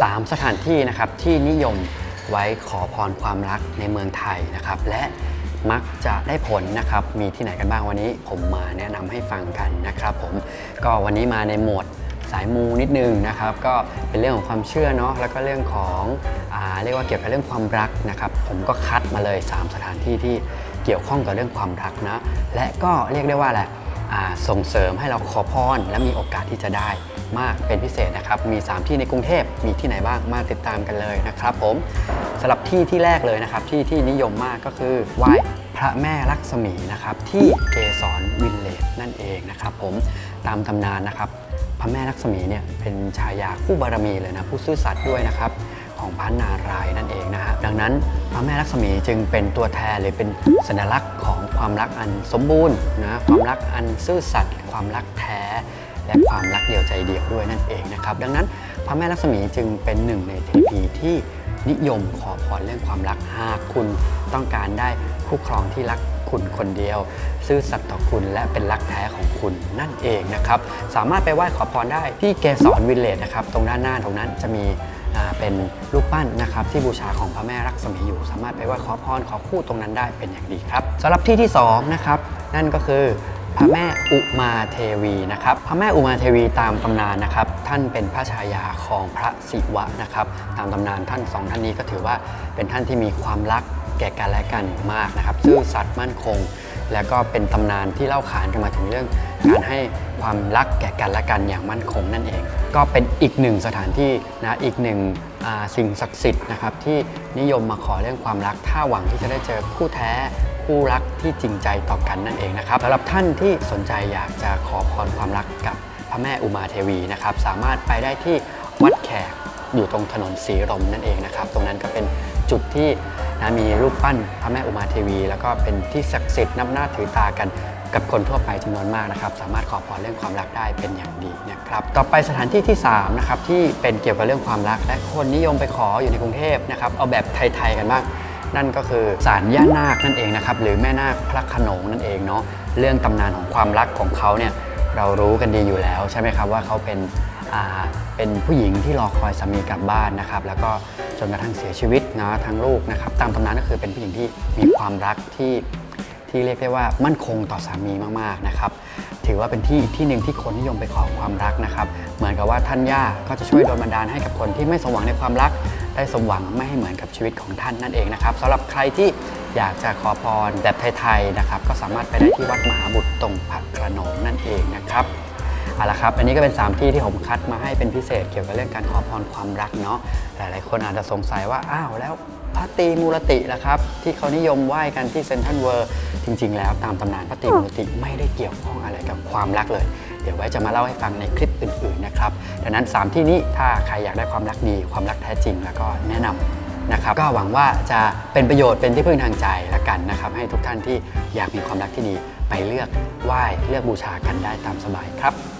3 สถานที่นะครับที่นิยมไว้ขอพรความรักในเมืองไทยนะครับ และมักจะได้ผลนะครับ มีที่ไหนกันบ้างวันนี้ผมมาแนะนำให้ฟังกันนะครับ ผมก็วันนี้มาในโหมดสายมูนิดนึงนะครับ ก็เป็นเรื่องของความเชื่อเนาะแล้วก็เรื่องของอาเรียกว่าเกี่ยวกับเรื่องความรักนะครับ ผมก็คัดมาเลย 3 สถานที่ที่เกี่ยวข้องกับเรื่องความรักนะและก็เรียกได้ว่าแหละ ส่งเสริมให้เราขอพร และมีโอกาสที่จะได้มากเป็นพิเศษนะครับ มี 3 ที่ในกรุงเทพมีที่ไหนบ้างมาติดตามกันเลยนะครับผมสำหรับที่ที่แรกเลยนะครับ ที่ที่นิยมมากก็คือไหว้พระแม่ลักษมีนะครับ ที่เกสรวินเลจนั่นเองนะครับ ผมตามตำนานนะครับ พระแม่ลักษมีเนี่ยเป็นชายาคู่บารมีเลยนะผู้ซื่อสัตย์ด้วยนะครับ ของพระนารายณ์นั่นเองนะฮะดังนั้นพระแม่ลักษมีจึงเป็นตัวแทนหรือเป็นสัญลักษณ์ของความรักอันสมบูรณ์นะความรักอันซื่อสัตย์ความรักแท้ และความรักเดียวใจเดียวด้วยนั่นเองนะครับดังนั้นพระแม่ลักษมีจึงเป็นหนึ่งในเทพีที่นิยมขอพรเรื่องความรักหากคุณต้องการได้คู่ครองที่รักคุณคนเดียว ซื่อสัตย์ต่อคุณและเป็นรักแท้ของคุณนั่นเองนะครับ สามารถไปไหว้ขอพรได้ที่เกสรวิลเลจนะครับ ตรงด้านหน้าตรงนั้นจะมี เป็นรูปปั้นนะครับที่บูชาของพระแม่รักษมีอยู่ สามารถไปไหว้ขอพรขอคู่ตรงนั้นได้เป็นอย่างดีครับสำหรับที่ที่2นะครับนั่นก็คือพระแม่อุมาเทวีนะครับ พระแม่อุมาเทวีตามตำนานนะครับ ท่านเป็นพระชายาของพระศิวะนะครับ ตามตำนานท่านสองท่านนี้ก็ถือว่าเป็นท่านที่มีความรักแก่กันและกันมากนะครับ ซื่อสัตย์มั่นคง แล้วก็เป็นตำนานที่เล่าขานกันมาถึงเรื่อง การให้ความรักแก่กันและกันอย่างมั่นคงนั่นเอง ก็เป็นอีกหนึ่งสถานที่นะอีกหนึ่งสิ่งศักดิ์สิทธิ์นะครับที่นิยมมาขอเรื่องความรัก ถ้าหวังที่จะได้เจอคู่แท้คู่รักที่จริงใจต่อกันนั่นเองนะครับสำหรับท่านที่สนใจอยากจะขอพรความรักกับพระแม่อุมาเทวีนะครับสามารถไปได้ที่วัดแขกอยู่ตรงถนนสีลมนั่นเองนะครับ ตรงนั้นก็เป็นจุดที่นะมีรูปปั้นพระแม่อุมาเทวี แล้วก็เป็นที่ศักดิ์สิทธิ์นับหน้าถือตากัน กับคนทั่วไปจำนวนมากนะครับสามารถขอพรเรื่องความรักได้เป็นอย่างดีนะครับต่อไปสถานที่ที่3นะครับที่เป็นเกี่ยวกับเรื่องความรัก และคนนิยมไปขออยู่ในกรุงเทพนะครับเอาแบบไทยๆกันบ้างนั่นก็คือศาลย่านาคนั่นเองนะครับหรือแม่นาคพระขนงนั่นเองเนาะเรื่องตำนานของความรักของเขาเนี่ยเรารู้กันดีอยู่แล้วใช่ไหมครับว่าเขาเป็นเป็นผู้หญิงที่รอคอยสามีกลับบ้านนะครับแล้วก็จนกระทั่งเสียชีวิตนะทั้งลูกนะครับตามตำนานก็คือเป็นผู้หญิงที่มีความรักที่ ที่เรียกได้ว่ามั่นคงต่อสามีมากๆนะครับถือว่าเป็นที่อีกที่หนึ่งที่คนนิยมไปขอความรักนะครับ เหมือนกับว่าท่านย่าก็จะช่วยโดนบันดาลให้กับคนที่ไม่สมหวังในความรัก ได้สมหวังไม่ให้เหมือนกับชีวิตของท่านนั่นเองนะครับสำหรับใครที่อยากจะขอพรแบบไทยๆนะครับก็สามารถไปได้ที่วัดมหาบุตรตรงพระกระนงนั่นเองนะครับ เอาละครับ อันนี้ก็เป็น 3 ที่ที่ผมคัดมาให้เป็นพิเศษเกี่ยวกับเรื่องการขอพรความรักเนาะ หลายๆ คนอาจจะสงสัยว่า อ้าวแล้วพระตรีมูรติล่ะครับ ที่เขานิยมไหว้กันที่เซนทรัลเวิร์จริง ๆ แล้วตามตำนานพระตรีมูรติไม่ได้เกี่ยวข้องอะไรกับความรักเลย เดี๋ยวไว้จะมาเล่าให้ฟังในคลิปอื่น ๆ นะครับ ดังนั้น 3 ที่นี้ถ้าใครอยากได้ความรักดี ความรักแท้จริงแล้วก็แนะนำนะครับก็หวังว่าจะเป็นประโยชน์เป็นที่พึ่งทางใจละกันนะครับให้ทุกท่านที่อยากมีความรักที่ดีไปเลือกไหว้เลือกบูชากันได้ตามสบายครับ